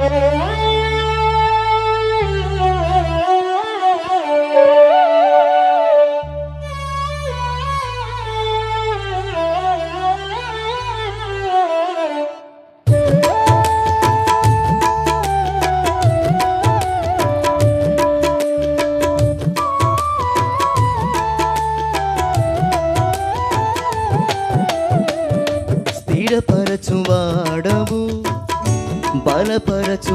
స్థిరపరచువాడవు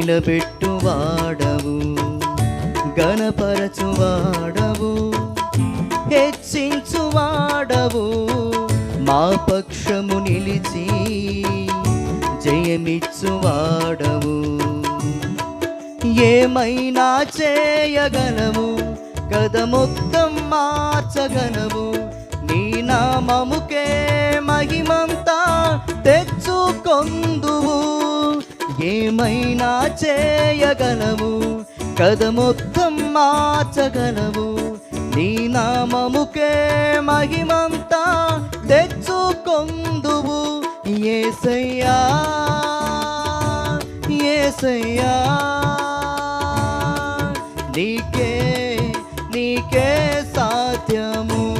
నిలబెట్టువాడవు గణపరచువాడవు హెచ్చించువాడవు. మా పక్షము నిలిచి జయమిచ్చువాడవు. ఏమైనా చేయగలము కథ మొత్తం మార్చగలవు నీ నామముకే మహిమంతా తెచ్చుకొందువు. ఏమైనా చేయగలము? కథ మొత్తం మార్చగలవు నీ నామముకే మహిమంతా తెచ్చుకొందువు. ఏసయ్యా ఏసయ్యా. నీకే నీకే సాధ్యము.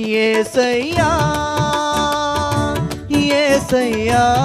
ఏసయ్యా ఏసయ్యా.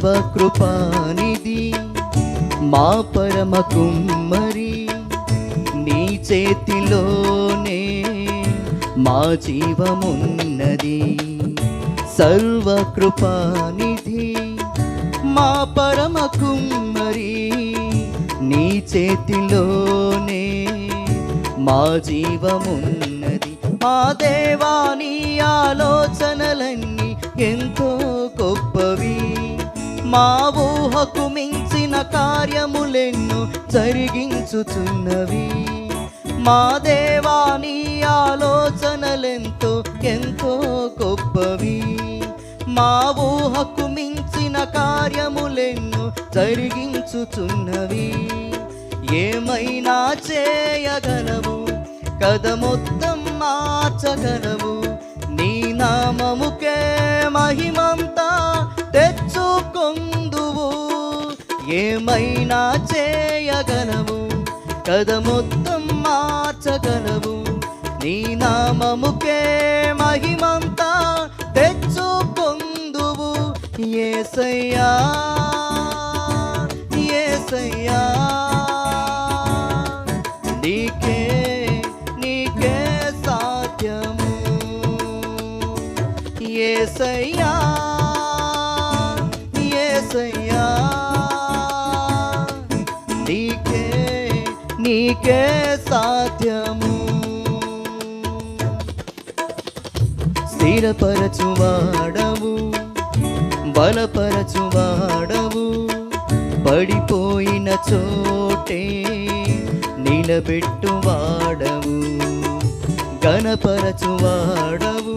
సర్వకృపానిధి మా పరమ కుమ్మరి నీ చేతిలోనే మా జీవమున్నది. సర్వకృపానిధి మా పరమ కుమ్మరి నీ చేతిలోనే మా జీవమున్నది. మా దేవాని ఆలోచనలన్నీ ఎంతో గొప్పవి. మా ఊహకు మించిన కార్యములెన్ను జరిగించుచున్నవి. మా దేవా నీ ఆలోచనలెంతో ఎంతో గొప్పవి. మా ఊహకు మించిన కార్యములెన్ను జరిగించుచున్నవి. ఏమైనా చేయగలవు? కథ మొత్తం మార్చగలవు. నీ నామముకే మహిమంతా తెచ్చుకొందువు. ఏమైనా చేయగలవు? కథ మొత్తం మార్చగలవు. నీ నామముకే మహిమంతా తెచ్చుకొందువు. ఏసయ్యా ఏసయ్యా. నీకే నీకే సాధ్యము. ఏసయ్యా ఏసయ్యా నీకే నీకే సాధ్యము. స్థిరపరచువాడవు బలపరచువాడవు పడిపోయిన చోటే నిలబెట్టువాడవు గణపరచువాడవు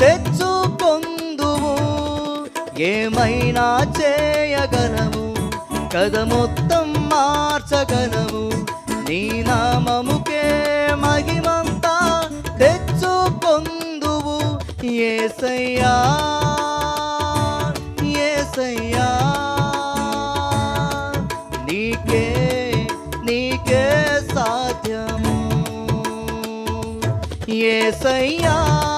తెచ్చుకొందువు ఏమైనా చేయగలము? కథ మొత్తం మార్చగలము. నీ నామముకే మహిమంతా తెచ్చుకొందువు ఏసయ్యా ఏసయ్యా. నీకే నీకే సాధ్యము. ఏసయ్యా ఏసయ్యా.